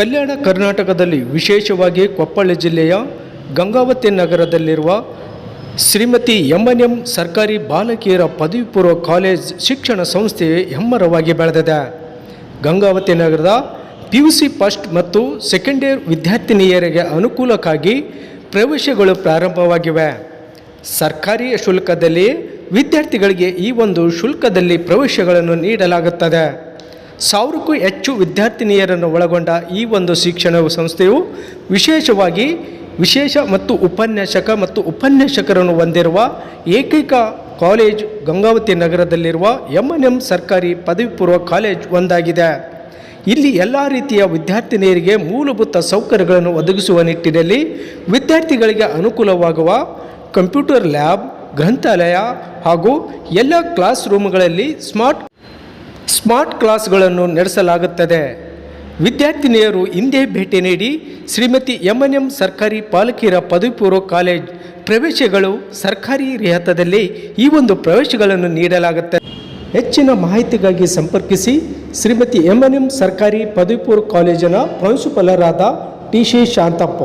ಕಲ್ಯಾಣ ಕರ್ನಾಟಕದಲ್ಲಿ ವಿಶೇಷವಾಗಿ ಕೊಪ್ಪಳ ಜಿಲ್ಲೆಯ ಗಂಗಾವತಿ ನಗರದಲ್ಲಿರುವ ಶ್ರೀಮತಿ ಎಂ ಸರ್ಕಾರಿ ಬಾಲಕಿಯರ ಪದವಿ ಪೂರ್ವ ಕಾಲೇಜ್ ಶಿಕ್ಷಣ ಸಂಸ್ಥೆ ಹೆಮ್ಮರವಾಗಿ ಬೆಳೆದಿದೆ. ಗಂಗಾವತಿ ನಗರದ ಪಿ ಯು ಸಿ ಫಸ್ಟ್ ಮತ್ತು ಸೆಕೆಂಡ್ ಇಯರ್ ವಿದ್ಯಾರ್ಥಿನಿಯರಿಗೆ ಅನುಕೂಲಕ್ಕಾಗಿ ಪ್ರವೇಶಗಳು ಪ್ರಾರಂಭವಾಗಿವೆ. ಸರ್ಕಾರಿ ಶುಲ್ಕದಲ್ಲಿ ವಿದ್ಯಾರ್ಥಿಗಳಿಗೆ ಈ ಒಂದು ಶುಲ್ಕದಲ್ಲಿ ಪ್ರವೇಶಗಳನ್ನು ನೀಡಲಾಗುತ್ತದೆ. ಸಾವಿರಕ್ಕೂ ಹೆಚ್ಚು ವಿದ್ಯಾರ್ಥಿನಿಯರನ್ನು ಒಳಗೊಂಡ ಈ ಒಂದು ಶಿಕ್ಷಣ ಸಂಸ್ಥೆಯು ವಿಶೇಷವಾಗಿ ವಿಶೇಷ ಮತ್ತು ಉಪನ್ಯಾಸಕ ಮತ್ತು ಉಪನ್ಯಾಸಕರನ್ನು ಹೊಂದಿರುವ ಏಕೈಕ ಕಾಲೇಜ್ ಗಂಗಾವತಿ ನಗರದಲ್ಲಿರುವ ಎಂ ಎನ್ ಎಂ ಸರ್ಕಾರಿ ಪದವಿ ಪೂರ್ವ ಕಾಲೇಜ್ ಒಂದಾಗಿದೆ. ಇಲ್ಲಿ ಎಲ್ಲ ರೀತಿಯ ವಿದ್ಯಾರ್ಥಿನಿಯರಿಗೆ ಮೂಲಭೂತ ಸೌಕರ್ಯಗಳನ್ನು ಒದಗಿಸುವ ನಿಟ್ಟಿನಲ್ಲಿ ವಿದ್ಯಾರ್ಥಿಗಳಿಗೆ ಅನುಕೂಲವಾಗುವ ಕಂಪ್ಯೂಟರ್ ಲ್ಯಾಬ್, ಗ್ರಂಥಾಲಯ ಹಾಗೂ ಎಲ್ಲ ಕ್ಲಾಸ್ ರೂಮ್ಗಳಲ್ಲಿ ಸ್ಮಾರ್ಟ್ ಸ್ಮಾರ್ಟ್ ಕ್ಲಾಸ್ಗಳನ್ನು ನಡೆಸಲಾಗುತ್ತದೆ. ವಿದ್ಯಾರ್ಥಿನಿಯರು ಹಿಂದೆ ಭೇಟಿ ನೀಡಿ ಶ್ರೀಮತಿ ಎಂ ಎಂ ಸರ್ಕಾರಿ ಪಾಲಕಿಯರ ಪದವಿ ಪೂರ್ವ ಕಾಲೇಜ್ ಪ್ರವೇಶಗಳು ಸರ್ಕಾರಿ ರಿಹತದಲ್ಲಿ ಈ ಒಂದು ಪ್ರವೇಶಗಳನ್ನು ನೀಡಲಾಗುತ್ತದೆ ಹೆಚ್ಚಿನ ಮಾಹಿತಿಗಾಗಿ ಸಂಪರ್ಕಿಸಿ ಶ್ರೀಮತಿ ಎಂ ಎನ್ ಎಂ ಸರ್ಕಾರಿ ಪದವಿ ಪೂರ್ವ ಕಾಲೇಜಿನ ಪ್ರಾಂಶುಪಾಲರಾದ T she Shantappa.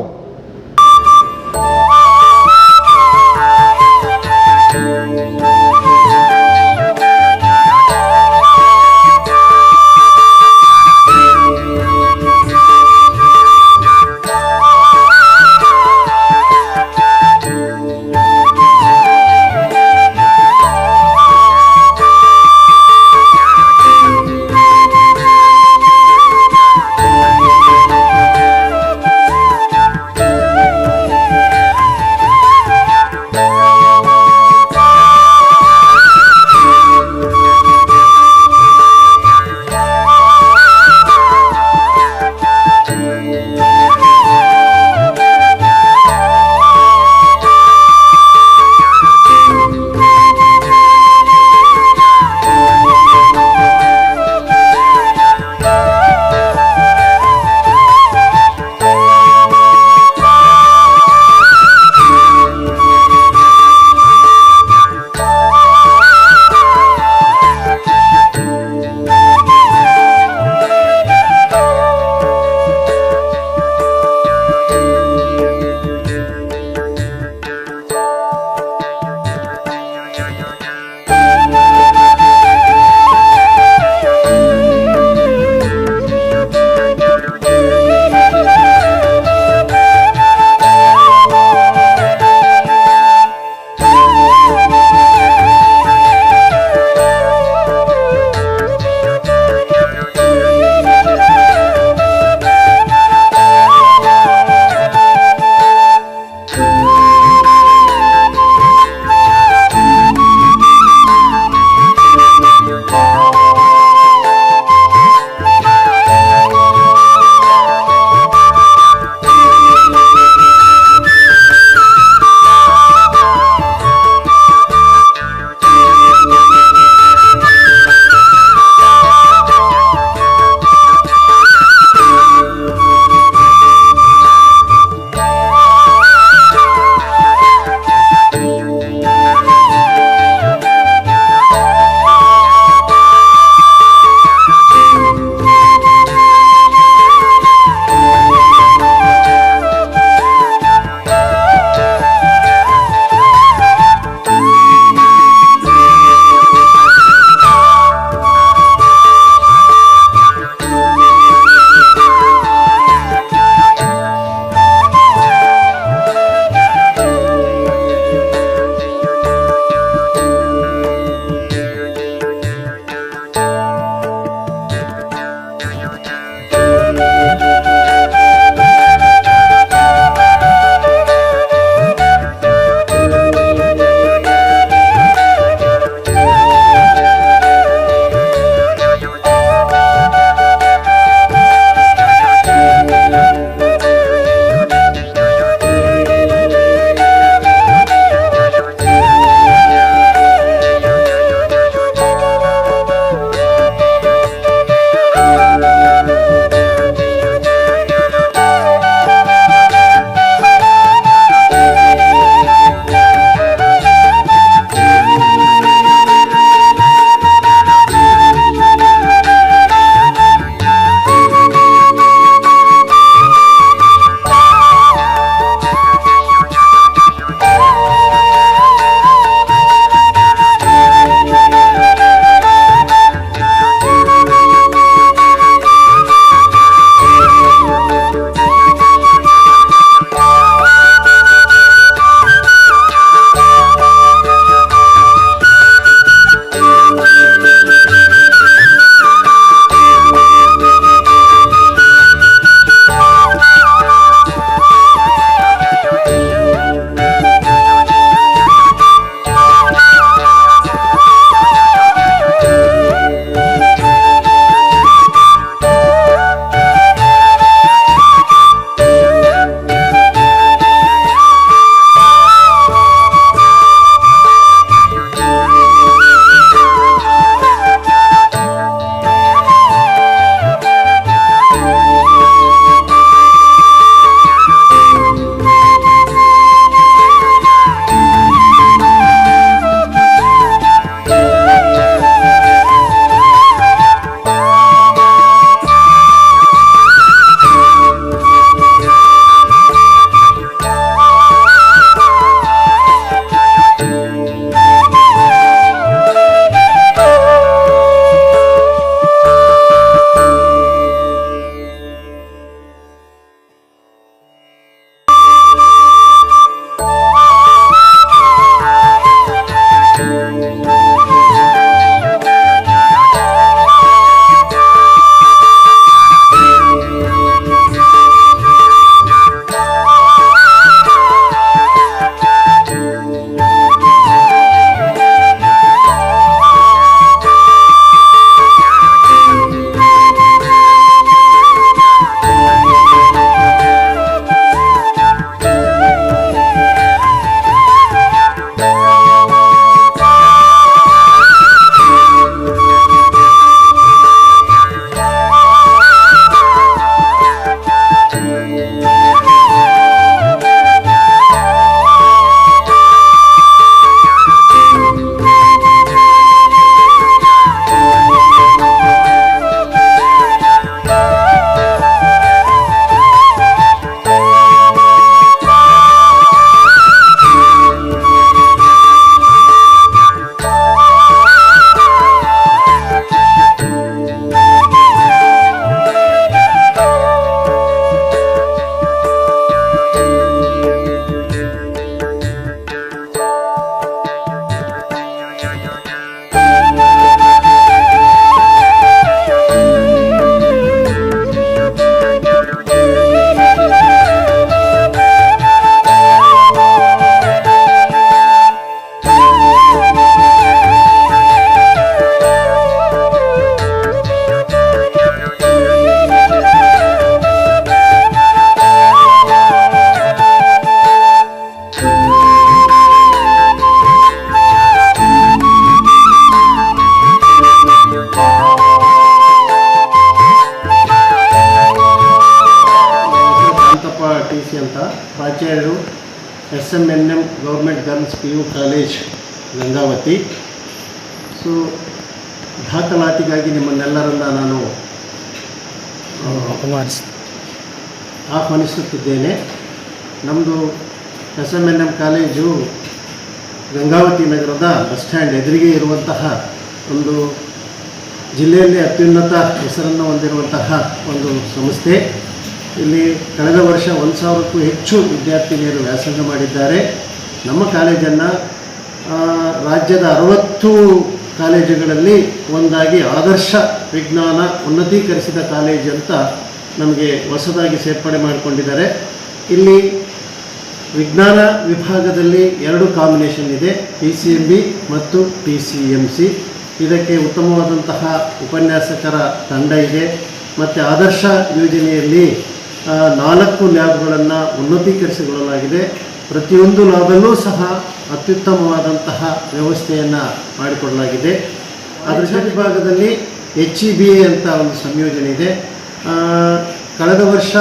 S M N M government girls P U college Gangavathi. So ದಾಖಲಾತಿಗಾಗಿ ನಿಮ್ಮನ್ನೆಲ್ಲರನ್ನ ನಾನು ಆಹ್ವಾನಿಸುತ್ತಿದ್ದೇನೆ. ನಮ್ಮದು S M N M college Gangavathi ನಗರದ ಬಸ್ ಸ್ಟ್ಯಾಂಡ್ ಎದುರಿಗೆ ಇರುವಂತಹ ಒಂದು ಜಿಲ್ಲೆಯಲ್ಲಿ ಅತ್ಯುನ್ನತ ಹೆಸರನ್ನು ಹೊಂದಿರುವಂತಹ ಒಂದು ಸಂಸ್ಥೆ. ಇಲ್ಲಿ ಕಳೆದ ವರ್ಷ ಒಂದು ಸಾವಿರಕ್ಕೂ ಹೆಚ್ಚು ವಿದ್ಯಾರ್ಥಿನಿಯರು ವ್ಯಾಸಂಗ ಮಾಡಿದ್ದಾರೆ. ನಮ್ಮ ಕಾಲೇಜನ್ನು ರಾಜ್ಯದ ಅರವತ್ತು ಕಾಲೇಜುಗಳಲ್ಲಿ ಒಂದಾಗಿ ಆದರ್ಶ ವಿಜ್ಞಾನ ಉನ್ನತೀಕರಿಸಿದ ಕಾಲೇಜ್ ಅಂತ ನಮಗೆ ಹೊಸದಾಗಿ ಸೇರ್ಪಡೆ ಮಾಡಿಕೊಂಡಿದ್ದಾರೆ. ಇಲ್ಲಿ ವಿಜ್ಞಾನ ವಿಭಾಗದಲ್ಲಿ ಎರಡು ಕಾಂಬಿನೇಷನ್ ಇದೆ ಪಿ ಸಿ ಎಂ ಬಿ ಮತ್ತು ಪಿ ಸಿ ಎಂ ಸಿ ಇದಕ್ಕೆ ಉತ್ತಮವಾದಂತಹ ಉಪನ್ಯಾಸಕರ ತಂಡ ಇದೆ. ಮತ್ತು ಆದರ್ಶ ಯೋಜನೆಯಲ್ಲಿ ನಾಲ್ಕು ಲ್ಯಾಬ್ಗಳನ್ನು ಉನ್ನತೀಕರಿಸಿಕೊಳ್ಳಲಾಗಿದೆ. ಪ್ರತಿಯೊಂದು ಲ್ಯಾಬಲ್ಲೂ ಸಹ ಅತ್ಯುತ್ತಮವಾದಂತಹ ವ್ಯವಸ್ಥೆಯನ್ನು ಮಾಡಿಕೊಡಲಾಗಿದೆ. ಅದರ ಜೊತೆ ಭಾಗದಲ್ಲಿ ಎಚ್ ಇ ಬಿ ಎ ಅಂತ ಒಂದು ಸಂಯೋಜನೆ ಇದೆ. ಕಳೆದ ವರ್ಷ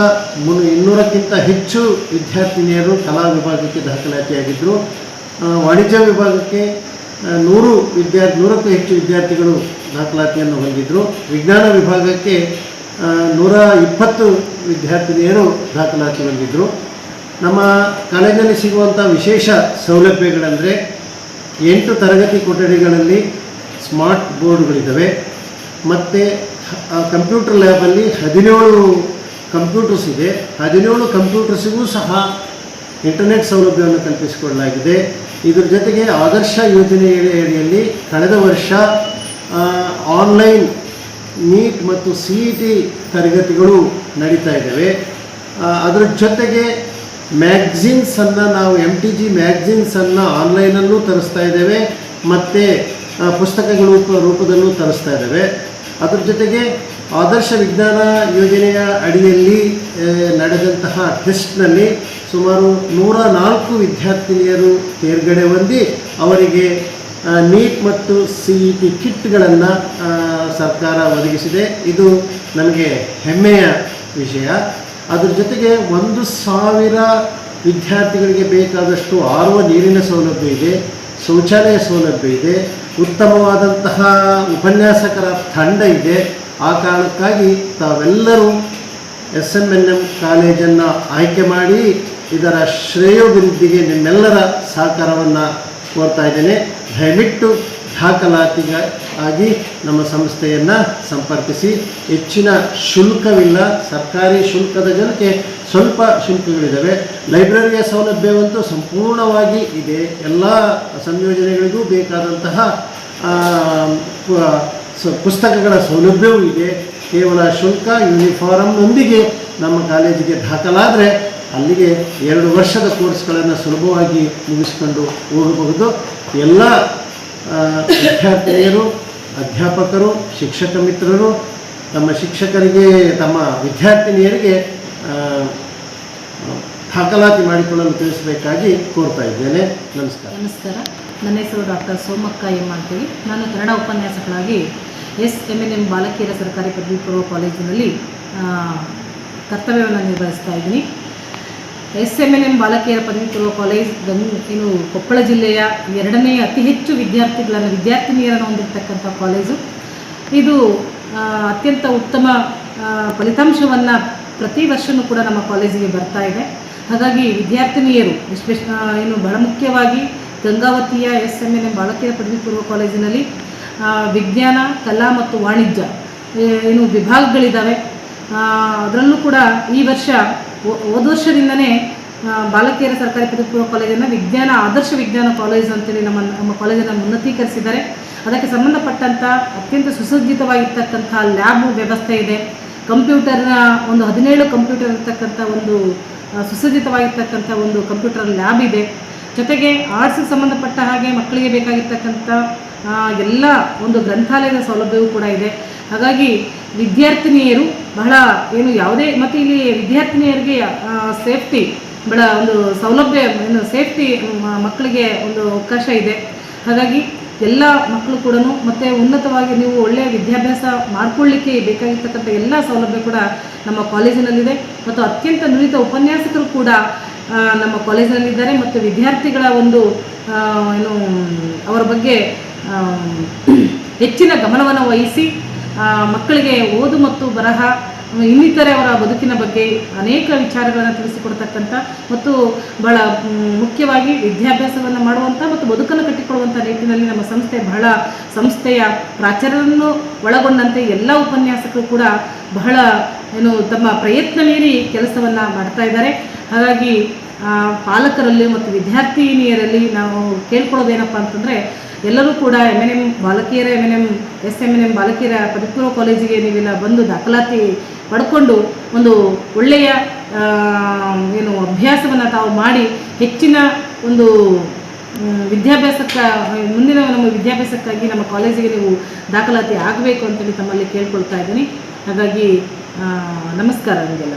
ಮುನ್ ಇನ್ನೂರಕ್ಕಿಂತ ಹೆಚ್ಚು ವಿದ್ಯಾರ್ಥಿನಿಯರು ಕಲಾ ವಿಭಾಗಕ್ಕೆ ದಾಖಲಾತಿಯಾಗಿದ್ದರು ವಾಣಿಜ್ಯ ವಿಭಾಗಕ್ಕೆ ನೂರು ವಿದ್ಯಾರ್ಥಿ ನೂರಕ್ಕೂ ಹೆಚ್ಚು ವಿದ್ಯಾರ್ಥಿಗಳು ದಾಖಲಾತಿಯನ್ನು ಹೊಂದಿದ್ದರು ವಿಜ್ಞಾನ ವಿಭಾಗಕ್ಕೆ ನೂರ ಇಪ್ಪತ್ತು ವಿದ್ಯಾರ್ಥಿನಿಯರು ದಾಖಲಾತಿ ಹೊಂದಿದ್ದರು ನಮ್ಮ ಕಾಲೇಜಿನಲ್ಲಿ ಸಿಗುವಂಥ ವಿಶೇಷ ಸೌಲಭ್ಯಗಳೆಂದರೆ ಎಂಟು ತರಗತಿ ಕೊಠಡಿಗಳಲ್ಲಿ ಸ್ಮಾರ್ಟ್ ಬೋರ್ಡ್ಗಳಿದ್ದಾವೆ ಮತ್ತು ಕಂಪ್ಯೂಟರ್ ಲ್ಯಾಬಲ್ಲಿ ಹದಿನೇಳು ಕಂಪ್ಯೂಟರ್ಸ್ ಇದೆ. ಹದಿನೇಳು ಕಂಪ್ಯೂಟರ್ಸಿಗೂ ಸಹ ಇಂಟರ್ನೆಟ್ ಸೌಲಭ್ಯವನ್ನು ಕಲ್ಪಿಸಿಕೊಡಲಾಗಿದೆ ಇದರ ಜೊತೆಗೆ ಆದರ್ಶ ಯೋಜನೆ ಅಡಿಯಲ್ಲಿ ಕಳೆದ ವರ್ಷ ಆನ್ಲೈನ್ ನೀಟ್ ಮತ್ತು ಸಿ ಇ ಟಿ ತರಗತಿಗಳು ನಡೀತಾ ಇದ್ದಾವೆ. ಅದರ ಜೊತೆಗೆ ಮ್ಯಾಗ್ಝಿನ್ಸನ್ನು ನಾವು ಎಂ ಟಿ ಜಿ ಮ್ಯಾಗ್ಝಿನ್ಸನ್ನು ಆನ್ಲೈನಲ್ಲೂ ತರಿಸ್ತಾ ಇದ್ದೇವೆ, ಮತ್ತು ಪುಸ್ತಕಗಳ ರೂಪ, ರೂಪದಲ್ಲೂ ತರಿಸ್ತಾ ಇದ್ದೇವೆ. ಅದರ ಜೊತೆಗೆ ಆದರ್ಶ ವಿಜ್ಞಾನ ಯೋಜನೆಯ ಅಡಿಯಲ್ಲಿ ನಡೆದಂತಹ ಟೆಸ್ಟ್ನಲ್ಲಿ ಸುಮಾರು ನೂರ ನಾಲ್ಕು ವಿದ್ಯಾರ್ಥಿನಿಯರು ತೇರ್ಗಡೆ ಹೊಂದಿ ಅವರಿಗೆ ನೀಟ್ ಮತ್ತು ಸಿ ಇ ಟಿ ಕಿಟ್ಗಳನ್ನು ಸರ್ಕಾರ ಒದಗಿಸಿದೆ. ಇದು ನನಗೆ ಹೆಮ್ಮೆಯ ವಿಷಯ. ಅದರ ಜೊತೆಗೆ ಒಂದು ಸಾವಿರ ವಿದ್ಯಾರ್ಥಿಗಳಿಗೆ ಬೇಕಾದಷ್ಟು ಆರುವ ನೀರಿನ ಸೌಲಭ್ಯ ಇದೆ, ಶೌಚಾಲಯ ಸೌಲಭ್ಯ ಇದೆ, ಉತ್ತಮವಾದಂತಹ ಉಪನ್ಯಾಸಕರ ತಂಡ ಇದೆ. ಆ ಕಾರಣಕ್ಕಾಗಿ ತಾವೆಲ್ಲರೂ ಎಸ್ ಎಂ ಎನ್ ಎಂ ಕಾಲೇಜನ್ನು ಆಯ್ಕೆ ಮಾಡಿ, ಇದರ ಶ್ರೇಯೋಭಿವೃದ್ಧಿಗೆ ನಿಮ್ಮೆಲ್ಲರ ಸಹಕಾರವನ್ನು ಕೋರ್ತಾ ಇದ್ದೇನೆ. ದಯವಿಟ್ಟು ದಾಖಲಾತಿಗಾಗಿ ಆಗಿ ನಮ್ಮ ಸಂಸ್ಥೆಯನ್ನು ಸಂಪರ್ಕಿಸಿ. ಹೆಚ್ಚಿನ ಶುಲ್ಕವಿಲ್ಲ. ಸರ್ಕಾರಿ ಶುಲ್ಕದ ಜನಕ್ಕೆ ಸ್ವಲ್ಪ ಶುಲ್ಕಗಳಿದ್ದಾವೆ ಲೈಬ್ರರಿಯ ಸೌಲಭ್ಯವಂತೂ ಸಂಪೂರ್ಣವಾಗಿ ಇದೆ. ಎಲ್ಲ ಸಂಯೋಜನೆಗಳಿಗೂ ಬೇಕಾದಂತಹ ಪುಸ್ತಕಗಳ ಸೌಲಭ್ಯವೂ ಇದೆ. ಕೇವಲ ಶುಲ್ಕ ಯೂನಿಫಾರಮ್ನೊಂದಿಗೆ ನಮ್ಮ ಕಾಲೇಜಿಗೆ ದಾಖಲಾದರೆ ಅಲ್ಲಿಗೆ ಎರಡು ವರ್ಷದ ಕೋರ್ಸ್ಗಳನ್ನು ಸುಲಭವಾಗಿ ಮುಗಿಸ್ಕೊಂಡು ಹೋಗಬಹುದು. ಎಲ್ಲ ವಿದ್ಯಾರ್ಥಿನಿಯರು, ಅಧ್ಯಾಪಕರು, ಶಿಕ್ಷಕ ಮಿತ್ರರು, ತಮ್ಮ ಶಿಕ್ಷಕರಿಗೆ, ತಮ್ಮ ವಿದ್ಯಾರ್ಥಿನಿಯರಿಗೆ ದಾಖಲಾತಿ ಮಾಡಿಕೊಳ್ಳಲು ತಿಳಿಸಬೇಕಾಗಿ ಕೋರ್ತಾ ಇದ್ದೇನೆ. ನಮಸ್ಕಾರ. ನಮಸ್ಕಾರ. ನನ್ನ ಹೆಸರು ಡಾಕ್ಟರ್ ಸೋಮಕ್ಕ ಎಂ ಅಂತೇಳಿ. ನಾನು ಕನ್ನಡ ಉಪನ್ಯಾಸಕರಾಗಿ ಎಸ್ ಎಂ ಎನ್ ಎಂ ಬಾಲಕಿಯರ ಸರ್ಕಾರಿ ಪದವಿ ಪೂರ್ವ ಕಾಲೇಜಿನಲ್ಲಿ ಕರ್ತವ್ಯವನ್ನು ನಿರ್ವಹಿಸ್ತಾ ಇದ್ದೀನಿ. ಎಸ್ ಎಂ ಎನ್ ಎಂ ಬಾಲಕಿಯರ ಪದವಿ ಪೂರ್ವ ಕಾಲೇಜ್ ಏನು ಕೊಪ್ಪಳ ಜಿಲ್ಲೆಯ ಎರಡನೇ ಅತಿ ಹೆಚ್ಚು ವಿದ್ಯಾರ್ಥಿಗಳನ್ನು ವಿದ್ಯಾರ್ಥಿನಿಯರನ್ನು ಹೊಂದಿರತಕ್ಕಂಥ ಕಾಲೇಜು. ಇದು ಅತ್ಯಂತ ಉತ್ತಮ ಫಲಿತಾಂಶವನ್ನು ಪ್ರತಿ ವರ್ಷವೂ ಕೂಡ ನಮ್ಮ ಕಾಲೇಜಿಗೆ ಬರ್ತಾ ಇದೆ. ಹಾಗಾಗಿ ವಿದ್ಯಾರ್ಥಿನಿಯರು, ಎಸ್ಪೆಷ ಏನು ಬಹಳ ಮುಖ್ಯವಾಗಿ ಗಂಗಾವತಿಯ ಎಸ್ ಎಂ ಎನ್ ಎಂ ಬಾಲಕಿಯರ ಪದವಿ ಪೂರ್ವ ಕಾಲೇಜಿನಲ್ಲಿ ವಿಜ್ಞಾನ, ಕಲಾ ಮತ್ತು ವಾಣಿಜ್ಯ ಏನು ವಿಭಾಗಗಳಿದ್ದಾವೆ ಅದರಲ್ಲೂ ಕೂಡ ಈ ವರ್ಷ ಹೋದ ವರ್ಷದಿಂದನೇ ಬಾಲಕಿಯರ ಸರ್ಕಾರಿ ಪದವಿ ಪೂರ್ವ ಕಾಲೇಜನ್ನು ವಿಜ್ಞಾನ, ಆದರ್ಶ ವಿಜ್ಞಾನ ಕಾಲೇಜ್ ಅಂತೇಳಿ ನಮ್ಮ ನಮ್ಮ ಕಾಲೇಜನ್ನು ಉನ್ನತೀಕರಿಸಿದ್ದಾರೆ. ಅದಕ್ಕೆ ಸಂಬಂಧಪಟ್ಟಂಥ ಅತ್ಯಂತ ಸುಸಜ್ಜಿತವಾಗಿರ್ತಕ್ಕಂಥ ಲ್ಯಾಬ್ ವ್ಯವಸ್ಥೆ ಇದೆ. ಕಂಪ್ಯೂಟರ್ನ ಒಂದು ಹದಿನೇಳು ಕಂಪ್ಯೂಟರ್ ಇರ್ತಕ್ಕಂಥ ಒಂದು ಸುಸಜ್ಜಿತವಾಗಿರ್ತಕ್ಕಂಥ ಒಂದು ಕಂಪ್ಯೂಟರ್ ಲ್ಯಾಬ್ ಇದೆ. ಜೊತೆಗೆ ಆರ್ಟ್ಸ್ಗೆ ಸಂಬಂಧಪಟ್ಟ ಹಾಗೆ ಮಕ್ಕಳಿಗೆ ಬೇಕಾಗಿರ್ತಕ್ಕಂಥ ಎಲ್ಲ ಒಂದು ಗ್ರಂಥಾಲಯದ ಸೌಲಭ್ಯವೂ ಕೂಡ ಇದೆ. ಹಾಗಾಗಿ ವಿದ್ಯಾರ್ಥಿನಿಯರು ಬಹಳ ಏನು ಯಾವುದೇ, ಮತ್ತು ಇಲ್ಲಿ ವಿದ್ಯಾರ್ಥಿನಿಯರಿಗೆ ಸೇಫ್ಟಿ, ಬಹಳ ಒಂದು ಸೌಲಭ್ಯ, ಏನು ಸೇಫ್ಟಿ ಮಕ್ಕಳಿಗೆ ಒಂದು ಅವಕಾಶ ಇದೆ. ಹಾಗಾಗಿ ಎಲ್ಲ ಮಕ್ಕಳು ಕೂಡ ಮತ್ತು ಉನ್ನತವಾಗಿ ನೀವು ಒಳ್ಳೆಯ ವಿದ್ಯಾಭ್ಯಾಸ ಮಾಡಿಕೊಳ್ಳಿಕ್ಕೆ ಬೇಕಾಗಿರ್ತಕ್ಕಂಥ ಎಲ್ಲ ಸೌಲಭ್ಯ ಕೂಡ ನಮ್ಮ ಕಾಲೇಜಿನಲ್ಲಿದೆ. ಮತ್ತು ಅತ್ಯಂತ ನುರಿತ ಉಪನ್ಯಾಸಕರು ಕೂಡ ನಮ್ಮ ಕಾಲೇಜಿನಲ್ಲಿದ್ದಾರೆ. ಮತ್ತು ವಿದ್ಯಾರ್ಥಿಗಳ ಒಂದು ಏನು, ಅವರ ಬಗ್ಗೆ ಹೆಚ್ಚಿನ ಗಮನವನ್ನು ವಹಿಸಿ ಮಕ್ಕಳಿಗೆ ಓದು ಮತ್ತು ಬರಹ ಇನ್ನಿತರೆ ಅವರ ಬದುಕಿನ ಬಗ್ಗೆ ಅನೇಕ ವಿಚಾರಗಳನ್ನು ತಿಳಿಸಿಕೊಡ್ತಕ್ಕಂಥ ಮತ್ತು ಬಹಳ ಮುಖ್ಯವಾಗಿ ವಿದ್ಯಾಭ್ಯಾಸವನ್ನು ಮಾಡುವಂಥ ಮತ್ತು ಬದುಕನ್ನು ಕಟ್ಟಿಕೊಳ್ಳುವಂಥ ನಿಟ್ಟಿನಲ್ಲಿ ನಮ್ಮ ಸಂಸ್ಥೆ ಬಹಳ ಸಂಸ್ಥೆಯ ಪ್ರಾಚಾರ್ಯರನ್ನು ಒಳಗೊಂಡಂತೆ ಎಲ್ಲ ಉಪನ್ಯಾಸಕರು ಕೂಡ ಬಹಳ, ಏನು, ತಮ್ಮ ಪ್ರಯತ್ನ ಮೀರಿ ಕೆಲಸವನ್ನು ಮಾಡ್ತಾ ಇದ್ದಾರೆ. ಹಾಗಾಗಿ ಪಾಲಕರಲ್ಲಿ ಮತ್ತು ವಿದ್ಯಾರ್ಥಿನಿಯರಲ್ಲಿ ನಾವು ಕೇಳ್ಕೊಳ್ಳೋದೇನಪ್ಪ ಅಂತಂದರೆ ಎಲ್ಲರೂ ಕೂಡ ಎಂ ಎನ್ ಎಂ ಬಾಲಕಿಯರ M N M S M N M ಬಾಲಕಿಯರ ಪದಪೂರ್ವ ಕಾಲೇಜಿಗೆ ನೀವೆಲ್ಲ ಬಂದು ದಾಖಲಾತಿ ಪಡ್ಕೊಂಡು ಒಂದು ಒಳ್ಳೆಯ ಏನು ಅಭ್ಯಾಸವನ್ನು ತಾವು ಮಾಡಿ ಹೆಚ್ಚಿನ ಒಂದು ವಿದ್ಯಾಭ್ಯಾಸಕ್ಕೆ, ಮುಂದಿನ ನಮ್ಮ ವಿದ್ಯಾಭ್ಯಾಸಕ್ಕಾಗಿ ನಮ್ಮ ಕಾಲೇಜಿಗೆ ನೀವು ದಾಖಲಾತಿ ಆಗಬೇಕು ಅಂತೇಳಿ ತಮ್ಮಲ್ಲಿ ಕೇಳ್ಕೊಳ್ತಾ ಇದ್ದೀನಿ. ಹಾಗಾಗಿ ನಮಸ್ಕಾರ ನಿಮಗೆಲ್ಲ